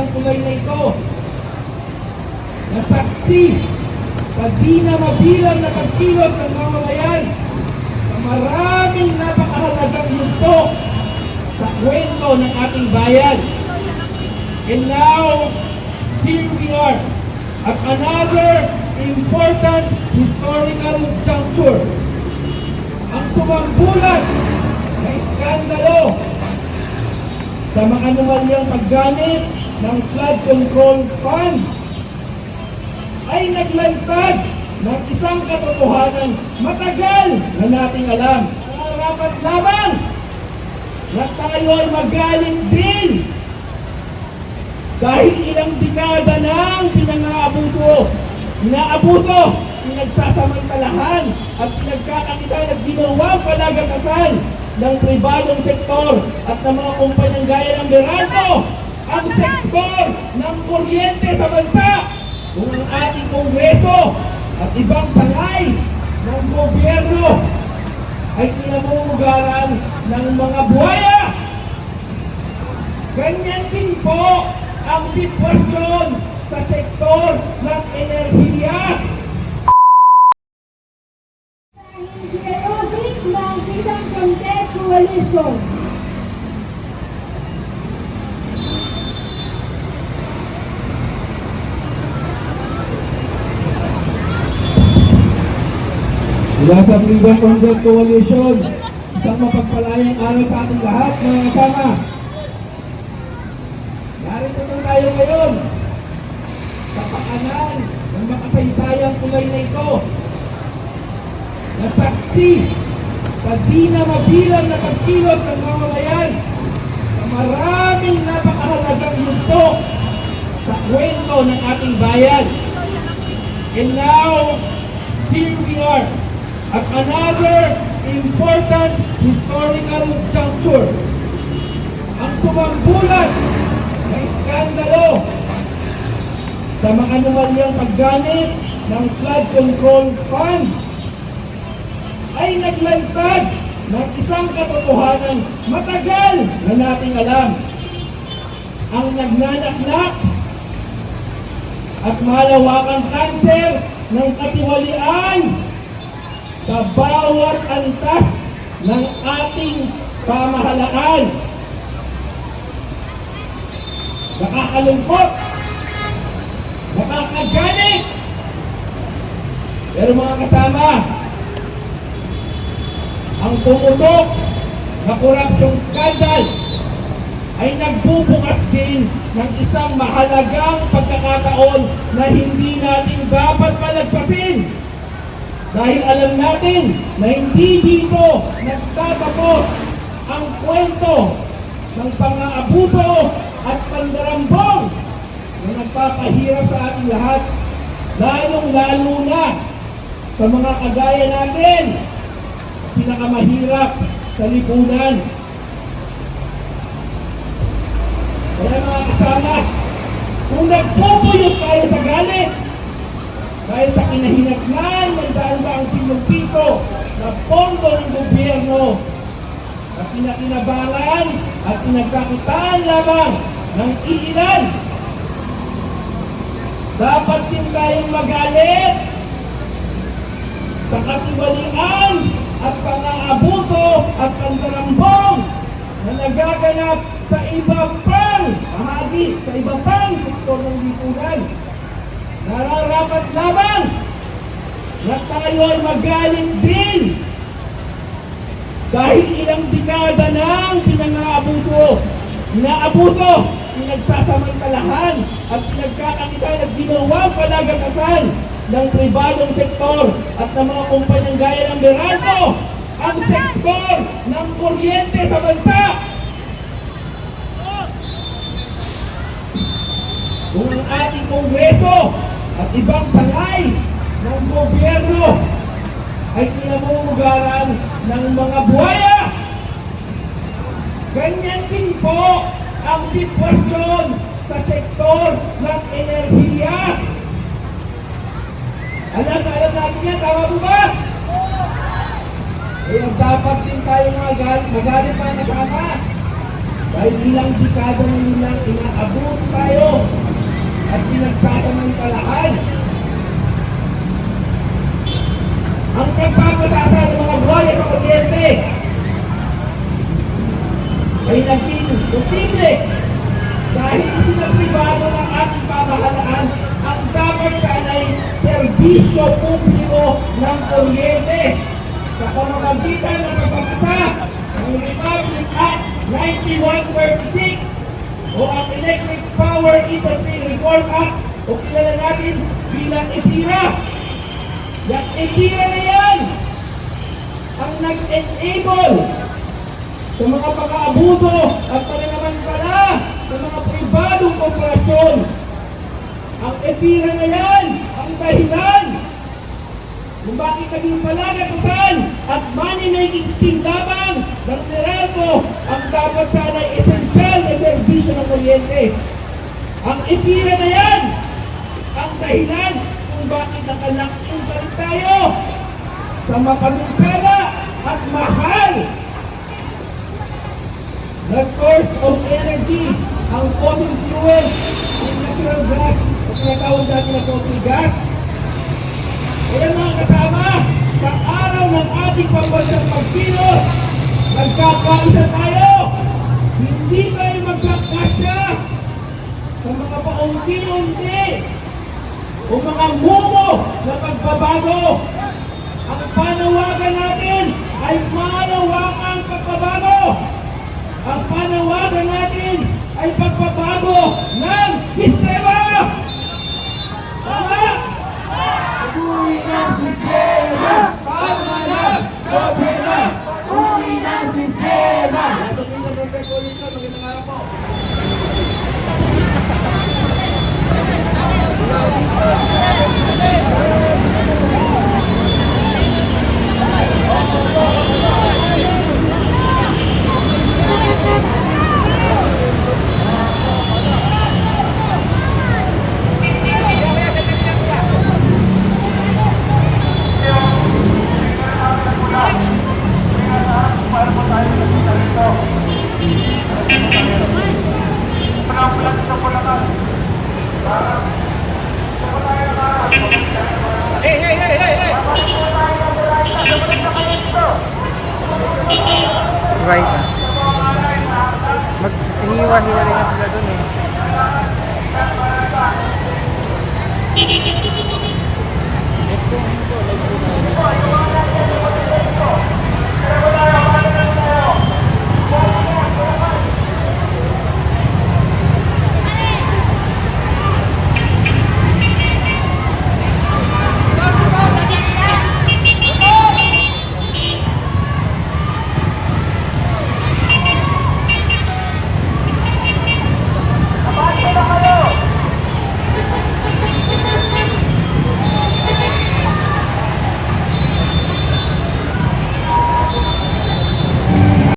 saysayang tulay na ito na saksi sa di na mabilang na pagkilos ng mamamayan sa maraming napakahalagang yugto sa kwento ng ating bayan. And now, here we are at another important historical juncture. Ang sumambulat na iskandalo sa mga anomalyang paggamit ng flood control fund ay naglantad ng isang katotohanan matagal na nating alam. Nararapat lamang na tayo ay magaling din dahil ilang dekada nang pinangaabuso, inaabuso, pinagsasamantalahan at pinagkakakitaan at ginawang palagakasan ng pribadong sektor at ng mga kumpanyang gaya ng Meralco ang sektor ng kuryente sa bansa kung ang ating kongreso at ibang palay ng gobyerno ay kinamumugaran ng mga buhaya. Ganyan din po ang sitwasyon sa sektor ng enerhiya. Ideologic ng isang Content Coalition. Mula sa Freedom Project Coalition, isang mapagpalayang araw sa ating lahat, mga kasama. Narito na tayo ngayon sa pakanan ng makasaysayang tulay na ito na saksi sa di na mabilang na pagkilos ng mamamayan sa maraming napakahalagang yugto sa kwento ng ating bayan. And now, here we are at another important historical juncture. Ang sumambulat na iskandalo sa mga anomalyang paggamit ng flood control fund ay naglantad ng isang katotohanan matagal na nating alam. Ang nagnanaknak at malawakang kanser ng katiwalian sa bawat antas ng ating pamahalaan. Nakakalungkot, nakakagalit. Pero mga kasama, ang tumutok na corruption scandal ay nagbubukas din ng isang mahalagang pagkakataon na hindi natin dapat palagpasin. Dahil alam natin na hindi dito nagtatapos ang kwento ng pang-aabuso at pandarambong na nagpapahirap sa ating lahat. Lalong-lalo na sa mga kagaya natin, pinakamahirap sa lipunan. Kaya mga kasama, kung nagpupuyot tayo sa galit, dahil sa kinahinatnan ng daan-daang piso na pondo ng gobyerno na pinakinabangan at pinagkakitaan lamang ng iilan. Dapat din tayong magalit sa katiwalian at pang-aabuso at pandarambong na nagaganap sa iba pang bahagi, sa iba pang sektor ng lipunan. Nararapat lamang na tayo ay magaling din! Dahil ilang dekada nang pinangaabuso, inaabuso, pinagsasamantalahan at pinagkakakitaan at ginawang palagakasan ng pribadong sektor at ng mga kumpanyang gaya ng Meralco ang sektor ng kuryente sa bansa. Kung ang ating kongreso at ibang palay ng gobyerno ay kinamumugaran ng mga buhaya. Ganyan din po ang sitwasyon sa sektor ng enerhiya. Alam na alam natin yan, tama po ba? Kaya dapat din tayo magalit, magalit pa na kasama. Dahil ilang dekada na nilang inaabot tayo at pinagsasamantalahan. Ang pagpapatasa ng mga buhay at kuryente ay naging posible dahil sinapribado ng ating pamahalaan ang dapat sanay serbisyo publiko ng kuryente sa pamamagitan ng pagpapasa ng Republic Act 9136 o ang Electric Power Industry Reform Act o kilala natin bilang EPIRA. Yung EPIRA na yan ang nag-enable sa mga pag-aabuso at pananamantala sa mga pribadong korporasyon. Ang EPIRA na yan ang dahilan kung bakit naging palagatusan at money-making scheme lamang ng Meralco ang dapat sana esensyal na serbisyo ng kuryente. Ang EPIRA na yan ang dahilan bakit rin tayo sa mapanukala at mahal? Na source of energy ang fossil fuel ang natural gas o tinatawag natin na fossil gas. Kaya mga kasama, sa araw ng ating pambansang pagkilos, nagkakaisa tayo. Hindi tayo magkakasya sa mga paunti-unti o mga mumo na pagbabago. Ang panawagan natin ay malawakang pagbabago. Ang panawagan natin ay pagbabago ng sistema. Tama! Uwi ng! Tama! Sobe na! Uwi ng sistema! Ito po yung Robert Collinsson. Magandang araw po. Right na. Mag-hiwa-hiwalay na sila dun eh.